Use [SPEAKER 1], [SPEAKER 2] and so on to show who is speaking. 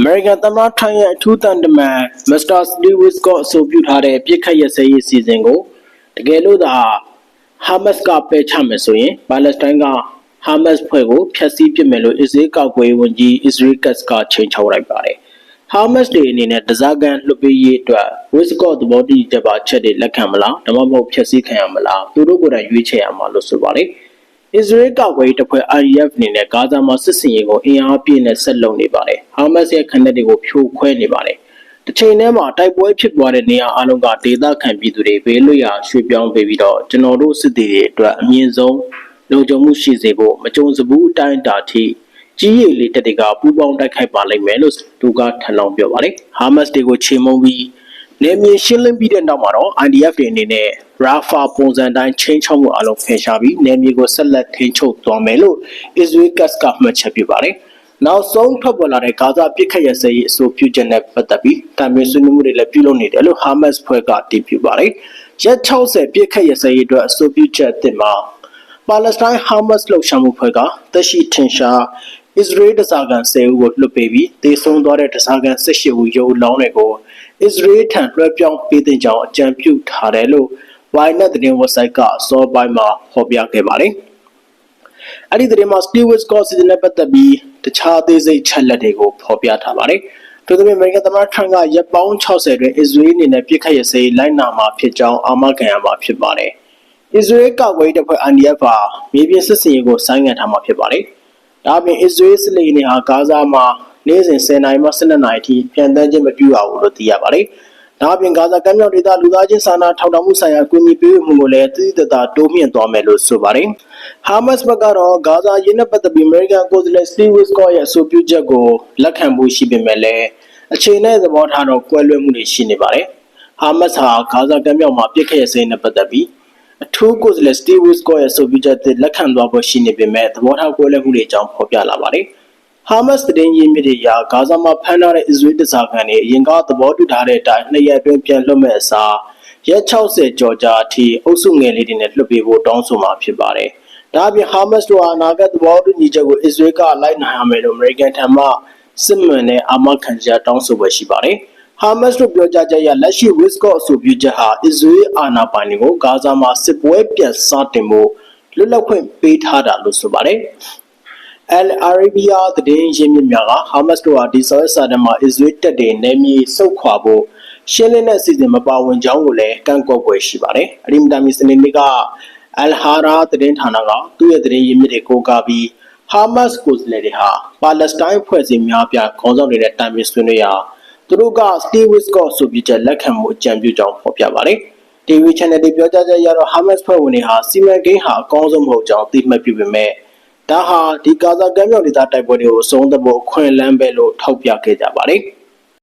[SPEAKER 1] American သမ္မတထရန့်ရဲ့အထူးတန်တမန် Mr. Stewart ကအဆိုပြုထားတဲ့ပြစ်ခတ်ရစဲရေးစီစဉ်ကိုတကယ်လို့သာ Hamas ကပယ်ချမယ်ဆိုရင်ပါလက်စတိုင်းက Hamas ဖွဲ့ကိုဖျက်ဆီးပစ်မယ်လို့အစ္စရေးကောက်ကွယ်ရေးဝန်ကြီး Israel Katz ကချိန်ချောက်လိုက်ပါတယ်။ Hamas တွေအနေနဲ့တစားကန်လွှတ်ပေးရေးအတွက် Wiscott သဘောတူညီချက်ပါချက်တွေလက်ခံမလားဒါမှမဟုတ်ဖျက်ဆီးခံရမလားသူတို့ကိုယ်တိုင်ရွေးချယ်ရမှာလို့ဆိုပါတယ်။ အစ္စရေးကောက်ွယ်ရေးတပ်ဖွဲ့ IDF အနေနဲ့ဂါဇာမှာစစ်စင်ရေးကိုအင်အားပြည့်နဲ့ဆက်လုပ်နေပါတယ်။ Hamas ရဲ့ခံတပ်တွေကိုဖြိုခွဲနေပါတယ်။တစ်ချိန်တည်းမှာတိုက်ပွဲဖြစ်ပွားတဲ့နေရာအလုံးကဒေသခံပြည်သူတွေဘေးလွတ်ရာရွှေ့ပြောင်းပေးပြီးတော့ကျွန်တော်တို့စစ်သည်တွေအတွက်အမြင့်ဆုံးလုံခြုံမှုရှိစေဖို့မကြုံစဘူးအတိုင်းအတာထိကြီးရည်လေးတက်တွေကပူးပေါင်းတိုက်ခိုက်ပါလိမ့်မယ်လို့သူကထပ်လောင်းပြောပါတယ်။ Hamas တွေကိုချေမှုန်းပြီး နေမြေရှင်းလင်းပြီးတဲ့နောက်မှာတော့ IDF တွေအနေနဲ့ Rafa ပုံစံတိုင်းချင်းချောက်မှုအလုံးဖယ်ရှားပြီးနေမြေကိုဆက်လက်ထိန်းချုပ်သွားမယ်လို့ Israel Katz ကမှတ်ချက်ပြုပါတယ်။နောက်ဆုံးထွက်ပေါ်လာတဲ့ဂါဇာပြစ်ခတ်ရစရေးအဆိုပြုချက်နဲ့ပတ်သက်ပြီးတာမန်ဆွေးနွေးမှုတွေလည်းပြုလုပ်နေတယ်လို့ Hamas ဖွဲ့ကတည်ပြုပါတယ်။ရက်60ပြစ်ခတ်ရစရေးအတွက်အဆိုပြုချက်အသစ်မှာပါလက်စတိုင်း Hamas လှုပ်ရှားမှုဖွဲ့ကတက်ရှိထင်ရှားအစ္စရေးတစားကန်10ဦးကိုလွှတ်ပေးပြီးတေဆုံးသွားတဲ့တစားကန်18ဦးရုပ်လောင်းတွေကို အစ္စရေးထံလွှဲပြောင်းပေးတဲ့ကြောင်းအကြံပြုထားတယ်လို့ Ynet သတင်းဝက်ဆိုက်ကစောပိုင်းမှာဖော်ပြခဲ့ပါတယ်။အဲ့ဒီသတင်းမှာ Stewart Scott စီစဉ်တဲ့ပတ်သက်ပြီးတခြားသေးစိတ်ချက်လက်တွေကိုဖော်ပြထားပါတယ်။ထို့သဖြင့်အမေရိကန်သမ္မတထရန့်ကရက်ပေါင်း60အတွင်းအစ္စရေးအနေနဲ့ပြစ်ခတ်ရစေးလိုက်နာမှာဖြစ်ကြောင်းအာမခံရမှာဖြစ်ပါတယ်။အစ္စရေးကောက်ွယ်တပ်ဖွဲ့ IDF ဟာမြေပြင်စစ်စင်ရေးကိုဆိုင်းငံ့ထားမှာဖြစ်ပါတယ်။ဒါ့အပြင်အစ္စရေးစစ်လေယာဉ်တွေဟာဂါဇာမှာ နေ့စဉ်10နာရီမှ12နာရီအထိပြန်တန်းခြင်းမပြုရဘူးလို့သိရပါတယ်။ဒါ့အပြင်ဂါဇာကမ်းမြောင်ဒေသလူသားချင်းစာနာထောက်ထားမှုဆိုင်ရာအကူအညီပေးမှုကိုလည်းသိသိသာသာတိုးမြှင့်သွားမယ်လို့ဆိုပါတယ်။ Hamas ဘက်ကတော့ဂါဇာရင်းနဲ့ပတ်သက်ပြီး American ကိုယ်စားလှယ် Steve Witkoff ရဲ့အဆိုပြုချက်ကိုလက်ခံဖို့ရှိပေမဲ့လည်းအချိန်နဲ့သဘောထားတော့ကွဲလွဲမှုတွေရှိနေပါတယ်။ Hamas ဟာဂါဇာကမ်းမြောင်မှာပြစ်ခတ်ရစဲနဲ့ပတ်သက်ပြီးအထူးကိုယ်စားလှယ် Steve Witkoff ရဲ့အဆိုပြုချက်သစ်လက်ခံသွားဖို့ရှိနေပေမဲ့သဘောထားကွဲလွဲမှုတွေအကြောင်းဖော်ပြလာပါတယ်။ Hamas သတင်းရင်းမြစ်တွေအရဂါဇာမှာဖမ်းထားတဲ့အစ္စရေးတစားကန်တွေအရင်ကသဘောတူထားတဲ့အတိုင်းနှစ်ရက်အတွင်းပြန်လွှတ်မဲ့အစားရက်60ကျော်ကြာအထိအုပ်စုငယ်လေးတွေနဲ့လွှတ်ပေးဖို့တောင်းဆိုမှာဖြစ်ပါတယ်။ဒါ့အပြင် Hamas တို့ဟာအနာဂတ်သဘောတူညီချက်ကိုအစ္စရေးကလိုက်နိုင်ရမယ်လို့ American ထံမှစစ်မှန်တဲ့အာမခံချက်တောင်းဆိုပွဲရှိပါတယ်။ Hamas တို့ပြောကြားချက်အရလက်ရှိ Witkoff အဆိုပြုချက်ဟာအစ္စရေးအာဏာပိုင်တွေကိုဂါဇာမှာစစ်ပွဲပြန်စတင်ဖို့လွတ်လပ်ခွင့်ပေးထားတာလို့ဆိုပါတယ်။ Al Arabiya သတင်းရင်းမြစ်များက Hamas တို့ဟာဒီဆော်ရက်စာတမ်းမှာအစ္စရေးတပ်တွေနယ်မြေဆုတ်ခွာဖို့ရှင်းလင်းတဲ့အစီအစဉ်မပါဝင်ကြောင်းကိုလည်းကန့်ကွက်ပွဲရှိပါတယ်။အဒီမတာမီစနေနေ့က Al Hara သတင်းဌာနကသူ့ရဲ့သတင်းရင်းမြစ်တွေကိုကားပြီး Hamas ကိုယ်စားလှယ်တွေဟာပါလက်စတိုင်းဖွဲ့စည်းများပြခေါင်းဆောင်တွေနဲ့တိုင်ပင်ဆွေးနွေးရာသူတို့က Steve Witkoff ဆိုပြီးချက်လက်ခံမှုအကြံပြုကြောင်းဖော်ပြပါတယ်။ TV channel တွေပြောကြားချက်အရတော့ Hamas ဖွဲ့ဝင်တွေဟာစီမံကိန်းဟာအကောင်းဆုံးမဟုတ်ကြောင်းသိမှတ်ပြုပေမဲ့ ဒါဟာဒီဂါဇာကမ်းမြောင်ဒေသတိုက်ပွဲတွေကိုအဆုံးသတ်ဖို့အခွင့်အလမ်းပဲလို့ထောက်ပြခဲ့ကြပါတယ်။